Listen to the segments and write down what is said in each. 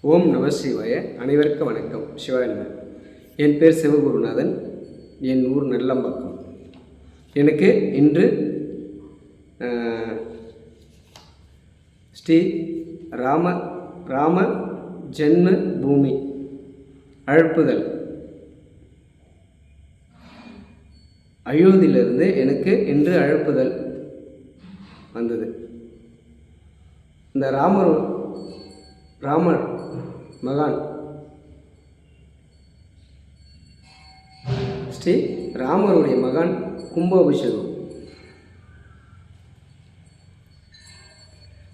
ஓம் நம சிவாய அனைவருக்கும் வணக்கம். சிவாயன் என் பேர் சிவகுருநாதன். என் ஊர் நல்லம்பாக்கம். எனக்கு இன்று ஸ்ரீ ராம ராம ஜென்ம பூமி அழுப்புதல். அயோத்தியிலிருந்து எனக்கு இன்று அழுப்புதல் வந்தது. இந்த ராமர் ராமர் மகான். ஸ்ரீ ராமருடைய மகான் கும்பாபிஷேகம்.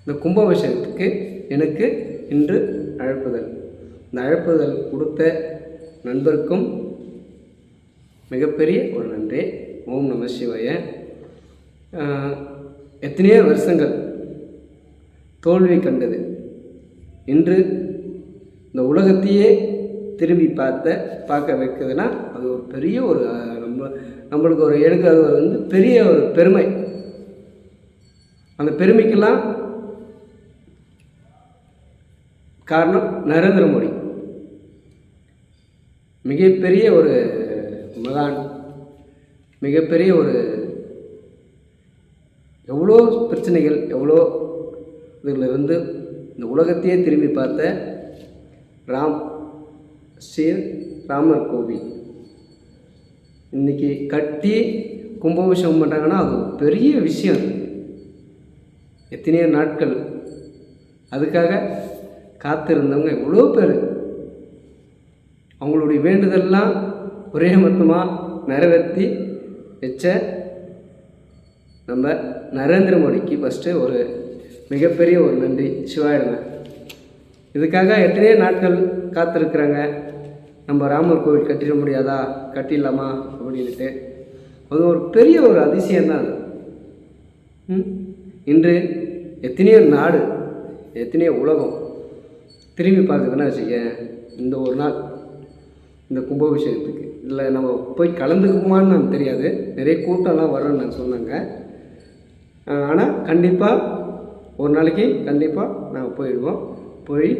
இந்த கும்பாபிஷேகத்துக்கு எனக்கு இன்று அழைப்புதல். இந்த அழைப்புதல் கொடுத்த நண்பருக்கும் மிகப்பெரிய ஒரு நன்றி. ஓம் நம சிவாய. எத்தனையோ வருஷங்கள் தோல்வி கண்டது. இன்று இந்த உலகத்தையே திரும்பி பார்த்த பார்க்க வைக்குதுன்னா அது ஒரு பெரிய ஒரு நம்ம நம்மளுக்கு ஒரு எனக்கு அது வந்து பெரிய ஒரு பெருமை. அந்த பெருமைக்கெல்லாம் காரணம் நரேந்திர மோடி. மிகப்பெரிய ஒரு மகான் மிகப்பெரிய ஒரு எவ்வளோ பிரச்சனைகள் எவ்வளோ இதிலிருந்து இந்த உலகத்தையே திரும்பி பார்த்த ராம் ஸ்ரீ ராமர் கோவில். இன்றைக்கி கட்டி கும்பாபிஷேகம் பண்ணுறாங்கன்னா அது பெரிய விஷயம். அது. எத்தனையோ நாட்கள் அதுக்காக காத்திருந்தவங்க எவ்வளோ பேர். அவங்களுடைய வேண்டுதல்லாம் ஒரே மொத்தமாக நிறைவேற்றி வச்ச நம்ம நரேந்திர மோடிக்கு ஃபஸ்ட்டு ஒரு மிகப்பெரிய ஒரு நன்றி. சிவாயிடுங்க இதுக்காக எத்தனையோ நாட்கள் காத்திருக்கிறாங்க. நம்ம ராமர் கோவில் கட்டிட முடியாதா? கட்டிடலாமா? அப்படின்ட்டு அது ஒரு பெரிய ஒரு அதிசயம் தான் அது. ம்? இன்று எத்தனையோ நாடு எத்தனையோ உலகம் திரும்பி பார்க்குதுன்னா வச்சுக்க இந்த ஒரு நாள் இந்த கும்பாபிஷேகத்துக்கு. இல்லை நம்ம போய் கலந்துக்குமான்னு எனக்கு தெரியாது. நிறைய கூட்டம்லாம் வரும்னு நான் சொன்னாங்க. ஆனால் கண்டிப்பாக ஒரு நாளைக்கு கண்டிப்பாக நாங்கள் போயிடுவோம். போய்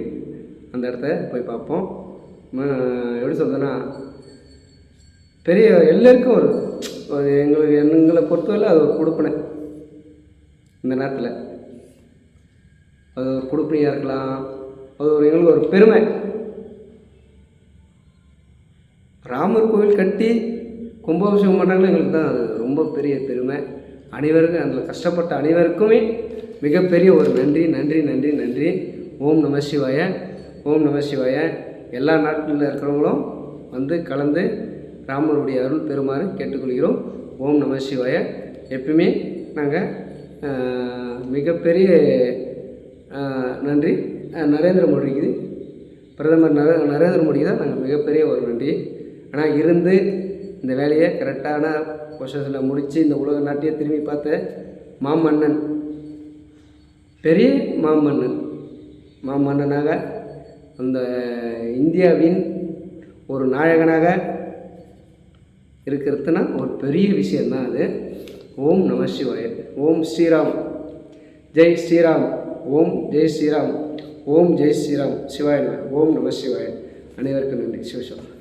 அந்த இடத்த போய் பார்ப்போம். எப்படி சொல்கிறதுன்னா பெரிய எல்லாருக்கும் ஒரு ஒரு எங்களுக்கு எங்களை பொறுத்தவரை அது ஒரு கொடுப்பனை. இந்த நேரத்தில். அது ஒரு கொடுப்பனையாக இருக்கலாம். அது ஒரு எங்களுக்கு ஒரு பெருமை. ராமர் கோவில் கட்டி கும்பாபிஷேகம் பண்ணுறாங்களோ எங்களுக்கு தான் அது ரொம்ப பெரிய பெருமை. அனைவருக்கும் அதில் கஷ்டப்பட்ட அனைவருக்குமே மிகப்பெரிய ஒரு நன்றி நன்றி நன்றி நன்றி. ஓம் நம சிவாய ஓம் நம சிவாய. எல்லா நாட்டில் இருக்கிறவங்களும் வந்து கலந்து ராமருடைய அருள் பெறுமாறு கேட்டுக்கொள்கிறோம். ஓம் நம சிவாய. எப்பயுமே நாங்கள் மிகப்பெரிய நன்றி. நரேந்திர மோடிக்கு பிரதமர் நர நரேந்திர மோடிக்கு தான் நாங்கள் மிகப்பெரிய ஒரு நன்றி. ஆனால் இருந்து இந்த வேலையை கரெக்டான பொசிஷனில் முடித்து இந்த உலக நாட்டையே திரும்பி பார்த்த மாமன்னன் பெரிய மாமன்னன் மாமன்னனாக அந்த இந்தியாவின் ஒரு நாயகனாக இருக்கிறதுனா ஒரு பெரிய விஷயந்தான் அது. ஓம் நம சிவாய ஓம் ஸ்ரீராம் ஜெய் ஸ்ரீராம் ஓம் ஜெய் ஸ்ரீராம் ஓம் ஜெய் ஸ்ரீராம் சிவாய ஓம் நம சிவாய. அனைவருக்கும் நன்றி. சிவசிவம்